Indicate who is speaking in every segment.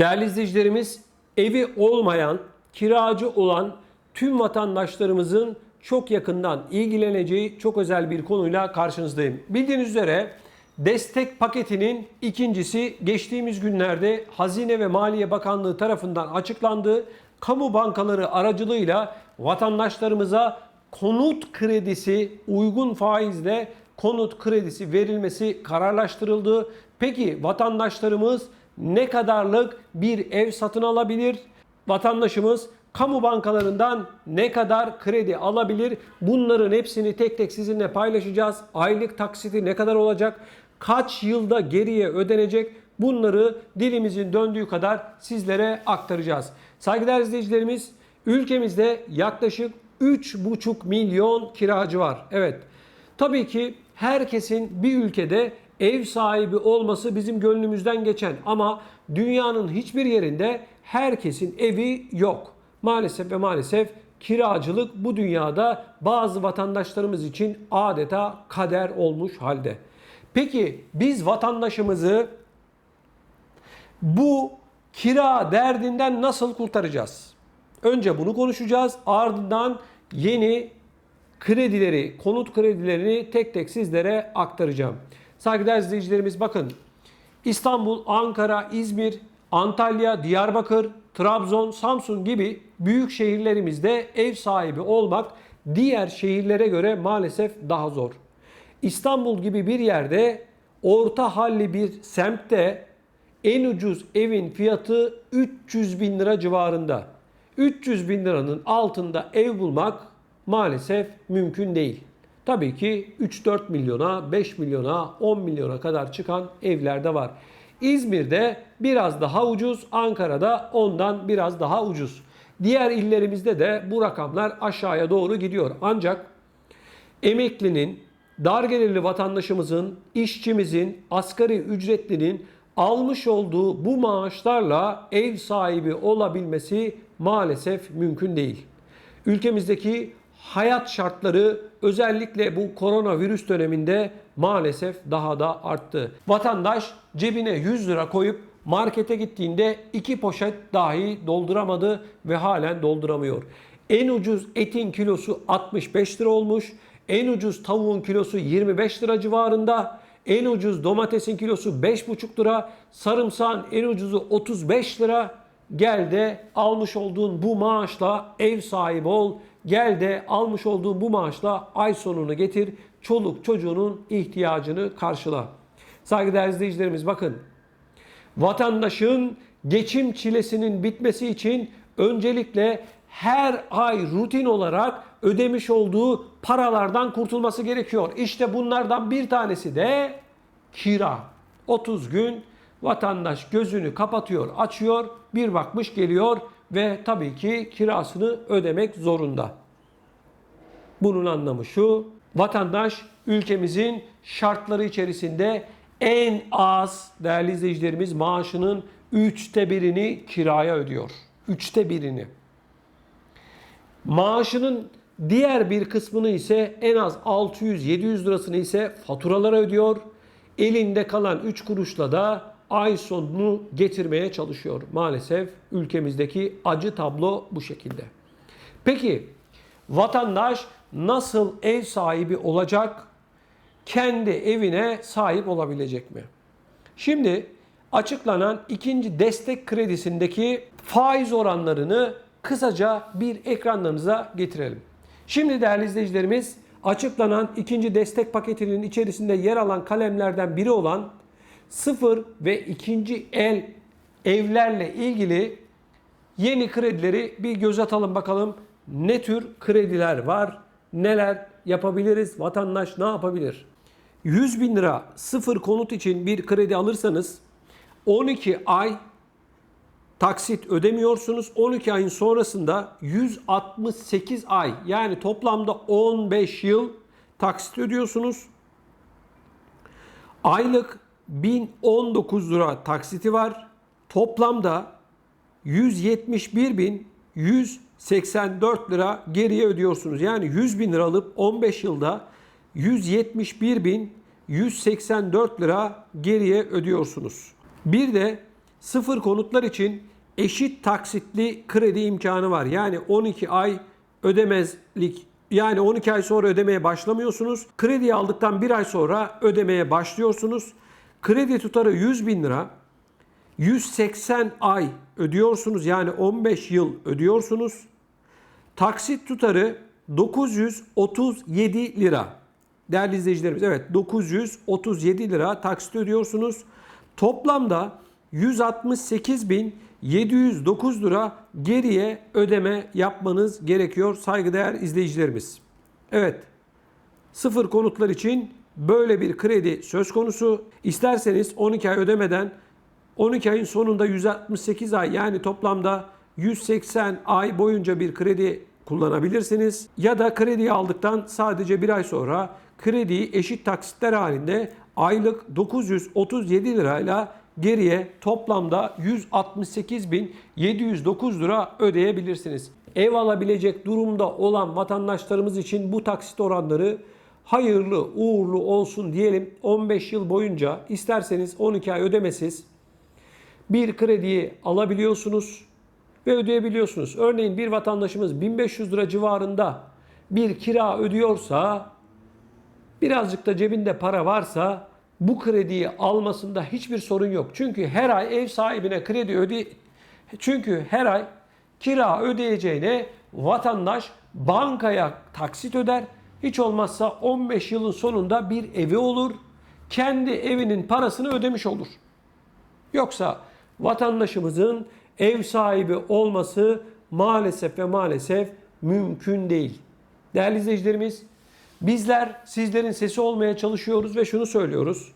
Speaker 1: Değerli izleyicilerimiz, evi olmayan, kiracı olan tüm vatandaşlarımızın çok yakından ilgileneceği çok özel bir konuyla karşınızdayım. Bildiğiniz üzere destek paketinin ikincisi geçtiğimiz günlerde Hazine ve Maliye Bakanlığı tarafından açıklandı. Kamu bankaları aracılığıyla vatandaşlarımıza konut kredisi uygun faizle konut kredisi verilmesi kararlaştırıldı. Peki vatandaşlarımız ne kadarlık bir ev satın alabilir? Vatandaşımız kamu bankalarından ne kadar kredi alabilir? Bunların hepsini tek tek sizinle paylaşacağız. Aylık taksiti ne kadar olacak? Kaç yılda geriye ödenecek? Bunları dilimizin döndüğü kadar sizlere aktaracağız. Saygıdeğer izleyicilerimiz, ülkemizde yaklaşık 3,5 milyon kiracı var. Evet. Tabii ki herkesin bir ülkede ev sahibi olması bizim gönlümüzden geçen ama dünyanın hiçbir yerinde herkesin evi yok. Maalesef ve maalesef kiracılık bu dünyada bazı vatandaşlarımız için adeta kader olmuş halde. Peki biz vatandaşımızı bu kira derdinden nasıl kurtaracağız? Önce bunu konuşacağız. Ardından yeni kredileri, konut kredilerini tek tek sizlere aktaracağım. Saygıdeğer izleyicilerimiz bakın. İstanbul, Ankara, İzmir, Antalya, Diyarbakır, Trabzon, Samsun gibi büyük şehirlerimizde ev sahibi olmak diğer şehirlere göre maalesef daha zor. İstanbul gibi bir yerde orta halli bir semtte en ucuz evin fiyatı 300 bin lira civarında. 300 bin liranın altında ev bulmak maalesef mümkün değil. Tabii ki 3-4 milyona, 5 milyona, 10 milyona kadar çıkan evler de var. İzmir'de biraz daha ucuz, Ankara'da ondan biraz daha ucuz. Diğer illerimizde de bu rakamlar aşağıya doğru gidiyor. Ancak emeklinin, dar gelirli vatandaşımızın, işçimizin, asgari ücretlinin almış olduğu bu maaşlarla ev sahibi olabilmesi maalesef mümkün değil. Ülkemizdeki hayat şartları özellikle bu koronavirüs döneminde maalesef daha da arttı. Vatandaş cebine 100 lira koyup markete gittiğinde iki poşet dahi dolduramadı ve halen dolduramıyor. En ucuz etin kilosu 65 lira olmuş. En ucuz tavuğun kilosu 25 lira civarında. En ucuz domatesin kilosu 5,5 lira. Sarımsağın en ucuzu 35 lira. Gel de almış olduğun bu maaşla ev sahibi ol. Gel de almış olduğun bu maaşla ay sonunu getir. Çoluk çocuğunun ihtiyacını karşıla. Saygıdeğer izleyicilerimiz bakın. Vatandaşın geçim çilesinin bitmesi için öncelikle her ay rutin olarak ödemiş olduğu paralardan kurtulması gerekiyor. İşte bunlardan bir tanesi de kira. 30 gün vatandaş gözünü kapatıyor, açıyor, bir bakmış geliyor ve tabii ki kirasını ödemek zorunda. Bunun anlamı şu, vatandaş ülkemizin şartları içerisinde en az değerli izleyicilerimiz maaşının üçte birini kiraya ödüyor. Üçte birini. Maaşının diğer bir kısmını ise en az 600-700 lirasını ise faturalara ödüyor. Elinde kalan 3 kuruşla da ay sonunu getirmeye çalışıyor. Maalesef ülkemizdeki acı tablo bu şekilde. Peki vatandaş nasıl ev sahibi olacak? Kendi evine sahip olabilecek mi? Şimdi açıklanan ikinci destek kredisindeki faiz oranlarını kısaca bir ekranlarınıza getirelim. Şimdi değerli izleyicilerimiz açıklanan ikinci destek paketinin içerisinde yer alan kalemlerden biri olan sıfır ve ikinci el evlerle ilgili yeni kredileri bir göz atalım bakalım ne tür krediler var, neler yapabiliriz, vatandaş ne yapabilir? 100 bin lira sıfır konut için bir kredi alırsanız 12 ay taksit ödemiyorsunuz. 12 ayın sonrasında 168 ay yani toplamda 15 yıl taksit ödüyorsunuz. Aylık 1019 lira taksiti var. Toplamda 171.184 lira geriye ödüyorsunuz. Yani 100 bin lira alıp 15 yılda 171.184 lira geriye ödüyorsunuz. Bir de sıfır konutlar için eşit taksitli kredi imkanı var. Yani 12 ay ödemezlik yani 12 ay sonra ödemeye başlamıyorsunuz. Krediyi aldıktan bir ay sonra ödemeye başlıyorsunuz. Kredi tutarı 100 bin lira. 180 ay ödüyorsunuz yani 15 yıl ödüyorsunuz. Taksit tutarı 937 lira. Değerli izleyicilerimiz evet 937 lira taksit ödüyorsunuz. Toplamda 168.709 lira geriye ödeme yapmanız gerekiyor saygıdeğer izleyicilerimiz. Evet sıfır konutlar için böyle bir kredi söz konusu. İsterseniz 12 ay ödemeden 12 ayın sonunda 168 ay yani toplamda 180 ay boyunca bir kredi kullanabilirsiniz. Ya da krediyi aldıktan sadece bir ay sonra krediyi eşit taksitler halinde aylık 937 lirayla geriye toplamda 168.709 lira ödeyebilirsiniz. Ev alabilecek durumda olan vatandaşlarımız için bu taksit oranları hayırlı uğurlu olsun diyelim. 15 yıl boyunca isterseniz 12 ay ödemesiz bir krediyi alabiliyorsunuz ve ödeyebiliyorsunuz. Örneğin bir vatandaşımız 1500 lira civarında bir kira ödüyorsa birazcık da cebinde para varsa bu krediyi almasında hiçbir sorun yok. Çünkü her ay ev sahibine kredi öde çünkü her ay kira ödeyeceğine vatandaş bankaya taksit öder. Hiç olmazsa 15 yılın sonunda bir evi olur. Kendi evinin parasını ödemiş olur. Yoksa vatandaşımızın ev sahibi olması maalesef ve maalesef mümkün değil. Değerli izleyicilerimiz, bizler sizlerin sesi olmaya çalışıyoruz ve şunu söylüyoruz.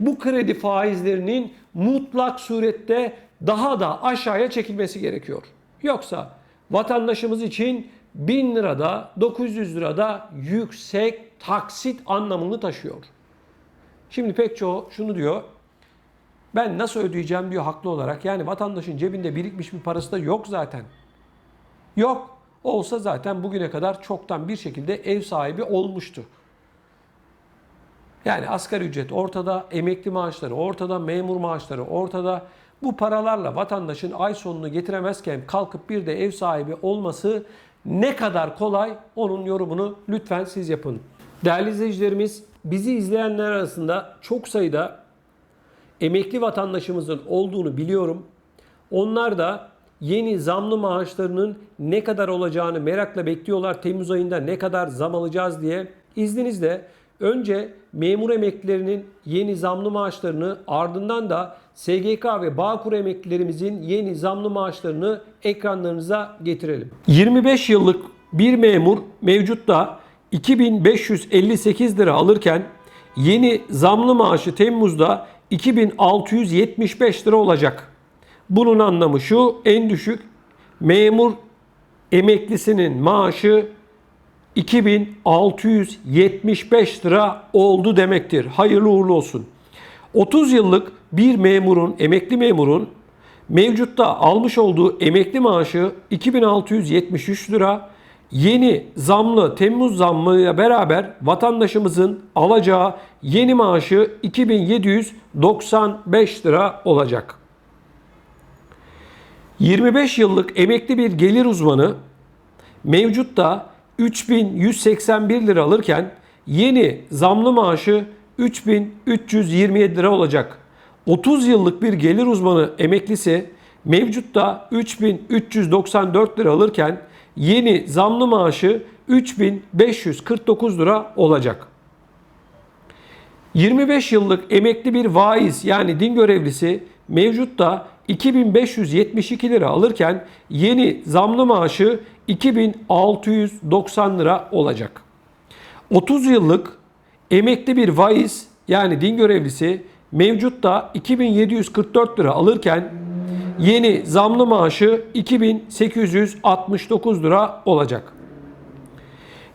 Speaker 1: Bu kredi faizlerinin mutlak surette daha da aşağıya çekilmesi gerekiyor. Yoksa vatandaşımız için 1000 lirada 900 lirada yüksek taksit anlamını taşıyor. Şimdi pek çoğu şunu diyor. Ben nasıl ödeyeceğim diyor haklı olarak. Yani vatandaşın cebinde birikmiş bir parası da yok zaten. Yok. Olsa zaten bugüne kadar çoktan bir şekilde ev sahibi olmuştu. Yani asgari ücret ortada, emekli maaşları ortada, memur maaşları ortada. Bu paralarla vatandaşın ay sonunu getiremezken kalkıp bir de ev sahibi olması ne kadar kolay onun yorumunu lütfen siz yapın. Değerli izleyicilerimiz, bizi izleyenler arasında çok sayıda emekli vatandaşımızın olduğunu biliyorum. Onlar da yeni zamlı maaşlarının ne kadar olacağını merakla bekliyorlar. Temmuz ayında ne kadar zam alacağız diye. İzninizle önce memur emeklilerinin yeni zamlı maaşlarını ardından da SGK ve Bağkur emeklilerimizin yeni zamlı maaşlarını ekranlarınıza getirelim. 25 yıllık bir memur mevcutta 2558 lira alırken yeni zamlı maaşı Temmuz'da 2675 lira olacak. Bunun anlamı şu en düşük memur emeklisinin maaşı 2675 lira oldu demektir. Hayırlı uğurlu olsun. 30 yıllık bir memurun, emekli memurun mevcutta almış olduğu emekli maaşı 2673 lira. Yeni zamlı Temmuz zammıyla beraber vatandaşımızın alacağı yeni maaşı 2795 lira olacak. 25 yıllık emekli bir gelir uzmanı mevcutta 3181 lira alırken yeni zamlı maaşı 3327 lira olacak. 30 yıllık bir gelir uzmanı emeklisi mevcutta 3394 lira alırken yeni zamlı maaşı 3549 lira olacak. 25 yıllık emekli bir vaiz yani din görevlisi mevcutta 2572 lira alırken yeni zamlı maaşı 2690 lira olacak. 30 yıllık emekli bir vaiz yani din görevlisi mevcutta 2744 lira alırken yeni zamlı maaşı 2869 lira olacak.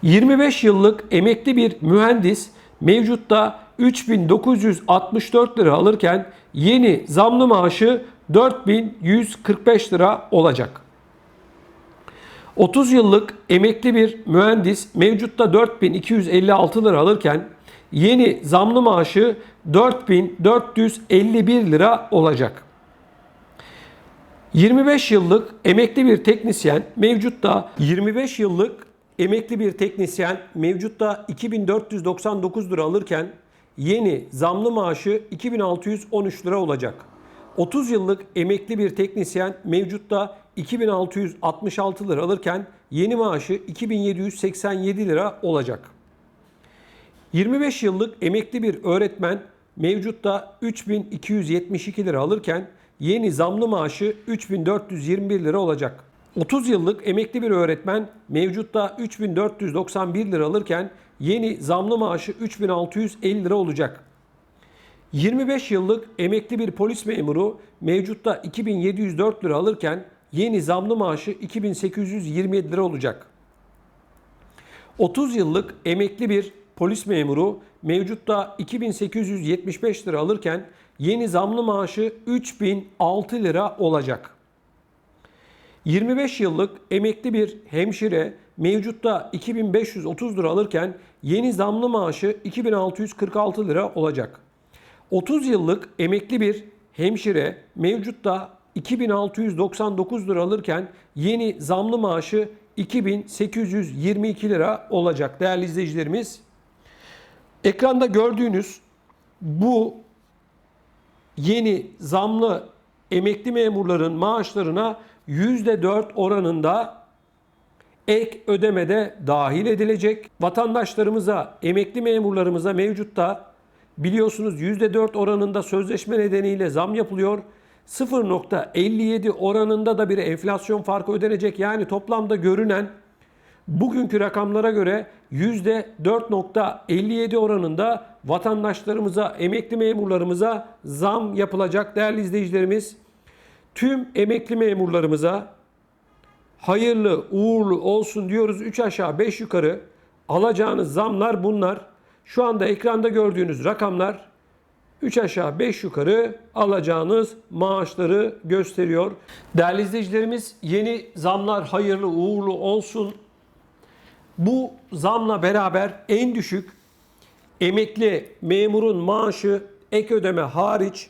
Speaker 1: 25 yıllık emekli bir mühendis mevcutta 3964 lira alırken yeni zamlı maaşı 4145 lira olacak. 30 yıllık emekli bir mühendis mevcutta 4256 lira alırken yeni zamlı maaşı 4451 lira olacak. 25 yıllık emekli bir teknisyen mevcutta 25 yıllık emekli bir teknisyen mevcutta 2499 lira alırken yeni zamlı maaşı 2613 lira olacak. 30 yıllık emekli bir teknisyen mevcutta 2666 lira alırken yeni maaşı 2787 lira olacak. 25 yıllık emekli bir öğretmen mevcutta 3272 lira alırken yeni zamlı maaşı 3421 lira olacak. 30 yıllık emekli bir öğretmen mevcutta 3491 lira alırken yeni zamlı maaşı 3650 lira olacak. 25 yıllık emekli bir polis memuru mevcutta 2704 lira alırken yeni zamlı maaşı 2827 lira olacak. 30 yıllık emekli bir polis memuru mevcutta 2875 lira alırken yeni zamlı maaşı 3006 lira olacak. 25 yıllık emekli bir hemşire mevcutta 2530 lira alırken yeni zamlı maaşı 2646 lira olacak. 30 yıllık emekli bir hemşire mevcutta 2699 lira alırken yeni zamlı maaşı 2822 lira olacak değerli izleyicilerimiz. Ekranda gördüğünüz bu yeni zamlı emekli memurların maaşlarına %4 oranında ek ödemede dahil edilecek. Vatandaşlarımıza, emekli memurlarımıza mevcutta biliyorsunuz %4 oranında sözleşme nedeniyle zam yapılıyor. 0.57 oranında da bir enflasyon farkı ödenecek. Yani toplamda görünen bugünkü rakamlara göre %4.57 oranında vatandaşlarımıza, emekli memurlarımıza zam yapılacak değerli izleyicilerimiz. Tüm emekli memurlarımıza hayırlı, uğurlu olsun diyoruz. 3 aşağı 5 yukarı alacağınız zamlar bunlar. Şu anda ekranda gördüğünüz rakamlar 3 aşağı 5 yukarı alacağınız maaşları gösteriyor. Değerli izleyicilerimiz yeni zamlar hayırlı uğurlu olsun. Bu zamla beraber en düşük emekli memurun maaşı ek ödeme hariç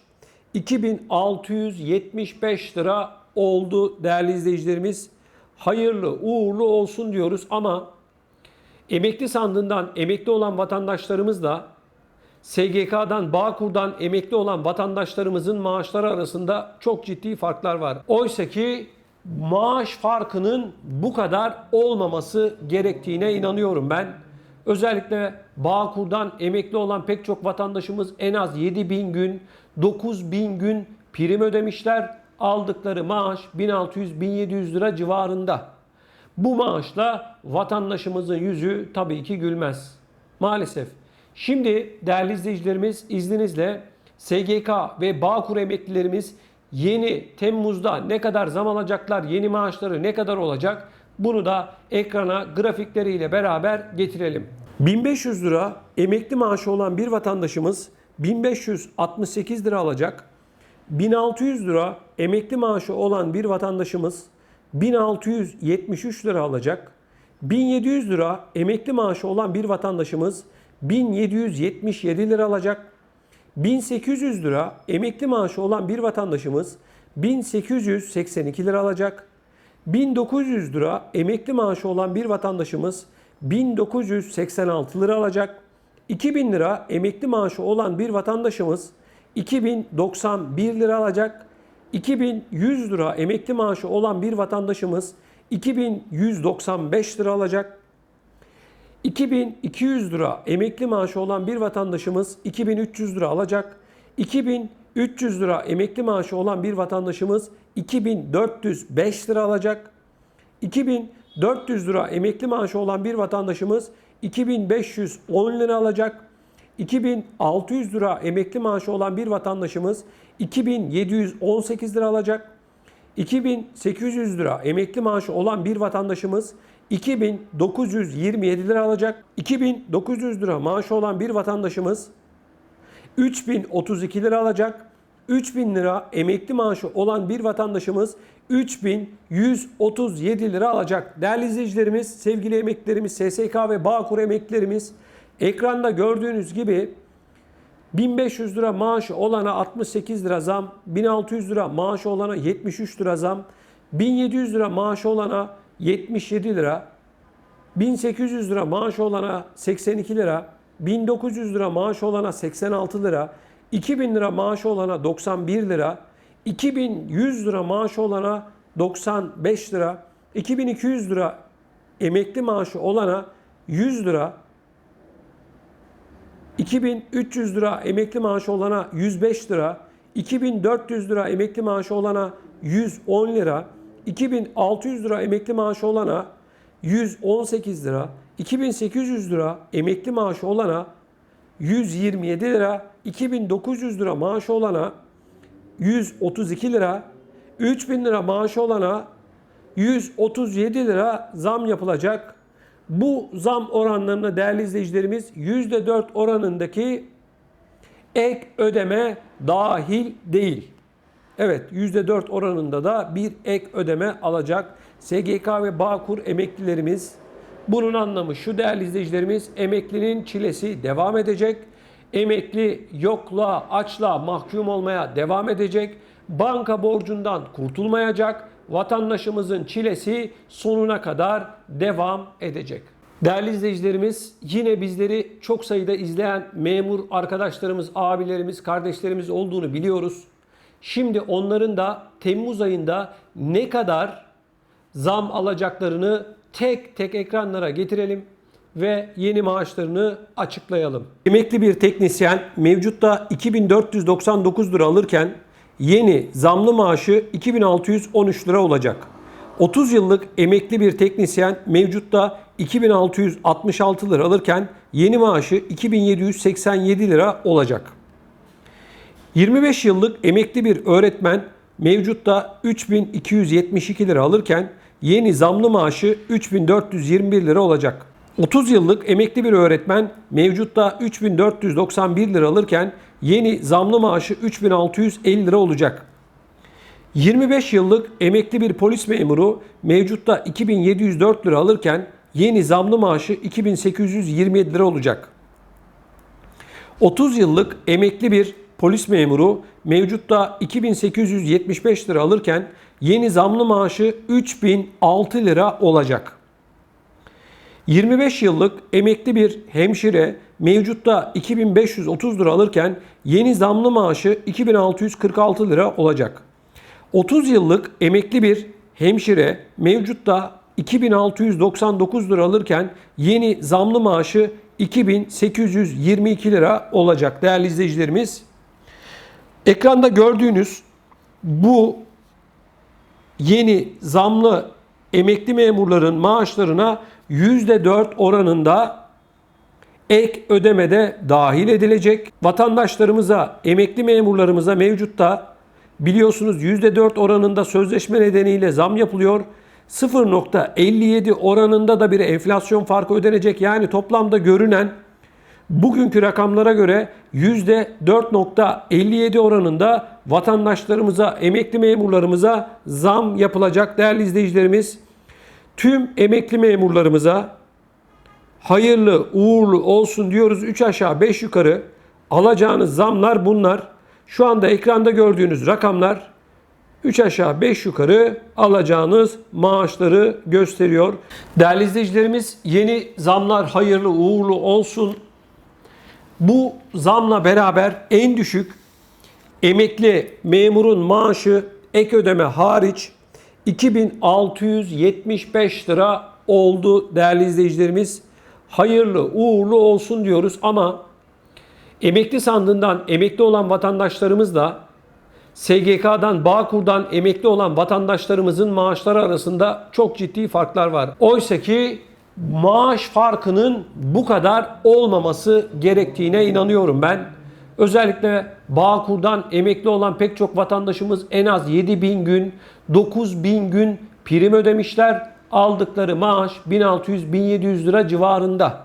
Speaker 1: 2675 lira oldu değerli izleyicilerimiz. Hayırlı uğurlu olsun diyoruz ama emekli sandığından emekli olan vatandaşlarımız da SGK'dan, Bağkur'dan emekli olan vatandaşlarımızın maaşları arasında çok ciddi farklar var. Oysa ki maaş farkının bu kadar olmaması gerektiğine inanıyorum ben. Özellikle Bağkur'dan emekli olan pek çok vatandaşımız en az 7 bin gün, 9 bin gün prim ödemişler. Aldıkları maaş 1600-1700 lira civarında. Bu maaşla vatandaşımızın yüzü tabii ki gülmez. Maalesef. Şimdi değerli izleyicilerimiz izninizle SGK ve Bağkur emeklilerimiz yeni Temmuz'da ne kadar zam alacaklar, yeni maaşları ne kadar olacak bunu da ekrana grafikleriyle beraber getirelim. 1500 lira emekli maaşı olan bir vatandaşımız 1568 lira alacak. 1600 lira emekli maaşı olan bir vatandaşımız 1673 lira alacak. 1700 lira emekli maaşı olan bir vatandaşımız 1777 lira alacak. 1800 lira emekli maaşı olan bir vatandaşımız 1882 lira alacak. 1900 lira emekli maaşı olan bir vatandaşımız 1986 lira alacak. 2000 lira emekli maaşı olan bir vatandaşımız 2091 lira alacak. 2100 lira emekli maaşı olan bir vatandaşımız 2195 lira alacak. 2200 lira emekli maaşı olan bir vatandaşımız 2300 lira alacak. 2300 lira emekli maaşı olan bir vatandaşımız 2405 lira alacak. 2400 lira emekli maaşı olan bir vatandaşımız 2510 lira alacak. 2600 lira emekli maaşı olan bir vatandaşımız 2718 lira alacak. 2800 lira emekli maaşı olan bir vatandaşımız 2927 lira alacak. 2900 lira maaşı olan bir vatandaşımız 3032 lira alacak. 3000 lira emekli maaşı olan bir vatandaşımız 3137 lira alacak. Değerli izleyicilerimiz, sevgili emeklilerimiz, SSK ve Bağkur emeklilerimiz ekranda gördüğünüz gibi 1500 lira maaşı olana 68 lira zam, 1600 lira maaşı olana 73 lira zam, 1700 lira maaşı olana 77 lira, 1800 lira maaş olana 82 lira, 1900 lira maaş olana 86 lira, 2000 lira maaş olana 91 lira, 2100 lira maaş olana 95 lira, 2200 lira emekli maaşı olana 100 lira, 2300 lira emekli maaşı olana 105 lira, 2400 lira emekli maaşı olana 110 lira, 2600 lira emekli maaşı olana 118 lira, 2800 lira emekli maaşı olana 127 lira, 2900 lira maaşı olana 132 lira, 3000 lira maaşı olana 137 lira zam yapılacak. Bu zam oranlarına değerli izleyicilerimiz %4 oranındaki ek ödeme dahil değil. Evet %4 oranında da bir ek ödeme alacak SGK ve Bağkur emeklilerimiz. Bunun anlamı şu değerli izleyicilerimiz emeklinin çilesi devam edecek. Emekli yokluğa, açlığa mahkum olmaya devam edecek. Banka borcundan kurtulmayacak. Vatandaşımızın çilesi sonuna kadar devam edecek. Değerli izleyicilerimiz yine bizleri çok sayıda izleyen memur arkadaşlarımız, abilerimiz, kardeşlerimiz olduğunu biliyoruz. Şimdi onların da Temmuz ayında ne kadar zam alacaklarını tek tek ekranlara getirelim ve yeni maaşlarını açıklayalım. Emekli bir teknisyen mevcutta 2499 lira alırken yeni zamlı maaşı 2613 lira olacak. 30 yıllık emekli bir teknisyen mevcutta 2666 lira alırken yeni maaşı 2787 lira olacak. 25 yıllık emekli bir öğretmen mevcutta 3272 lira alırken yeni zamlı maaşı 3421 lira olacak. 30 yıllık emekli bir öğretmen mevcutta 3491 lira alırken yeni zamlı maaşı 3650 lira olacak. 25 yıllık emekli bir polis memuru mevcutta 2704 lira alırken yeni zamlı maaşı 2827 lira olacak. 30 yıllık emekli bir polis memuru mevcutta 2875 lira alırken yeni zamlı maaşı 3006 lira olacak. 25 yıllık emekli bir hemşire mevcutta 2530 lira alırken yeni zamlı maaşı 2646 lira olacak. 30 yıllık emekli bir hemşire mevcutta 2699 lira alırken yeni zamlı maaşı 2822 lira olacak değerli izleyicilerimiz. Ekranda gördüğünüz bu yeni zamlı emekli memurların maaşlarına %4 oranında ek ödemede dahil edilecek. Vatandaşlarımıza, emekli memurlarımıza mevcutta biliyorsunuz %4 oranında sözleşme nedeniyle zam yapılıyor. 0.57 oranında da bir enflasyon farkı ödenecek. Yani toplamda görünen bugünkü rakamlara göre %4.57 oranında vatandaşlarımıza, emekli memurlarımıza zam yapılacak değerli izleyicilerimiz. Tüm emekli memurlarımıza hayırlı, uğurlu olsun diyoruz. 3 aşağı 5 yukarı alacağınız zamlar bunlar. Şu anda ekranda gördüğünüz rakamlar 3 aşağı 5 yukarı alacağınız maaşları gösteriyor. Değerli izleyicilerimiz yeni zamlar hayırlı uğurlu olsun. Bu zamla beraber en düşük emekli memurun maaşı ek ödeme hariç 2675 lira oldu değerli izleyicilerimiz. Hayırlı uğurlu olsun diyoruz ama emekli sandığından emekli olan vatandaşlarımız da SGK'dan, Bağkur'dan emekli olan vatandaşlarımızın maaşları arasında çok ciddi farklar var. Oysa ki maaş farkının bu kadar olmaması gerektiğine inanıyorum ben. Özellikle Bağkur'dan emekli olan pek çok vatandaşımız en az 7 bin gün, 9 bin gün prim ödemişler. Aldıkları maaş 1600-1700 lira civarında.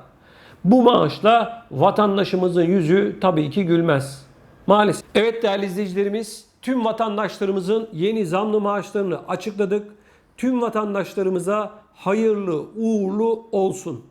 Speaker 1: Bu maaşla vatandaşımızın yüzü tabii ki gülmez. Maalesef. Evet değerli izleyicilerimiz, tüm vatandaşlarımızın yeni zamlı maaşlarını açıkladık. Tüm vatandaşlarımıza hayırlı uğurlu olsun.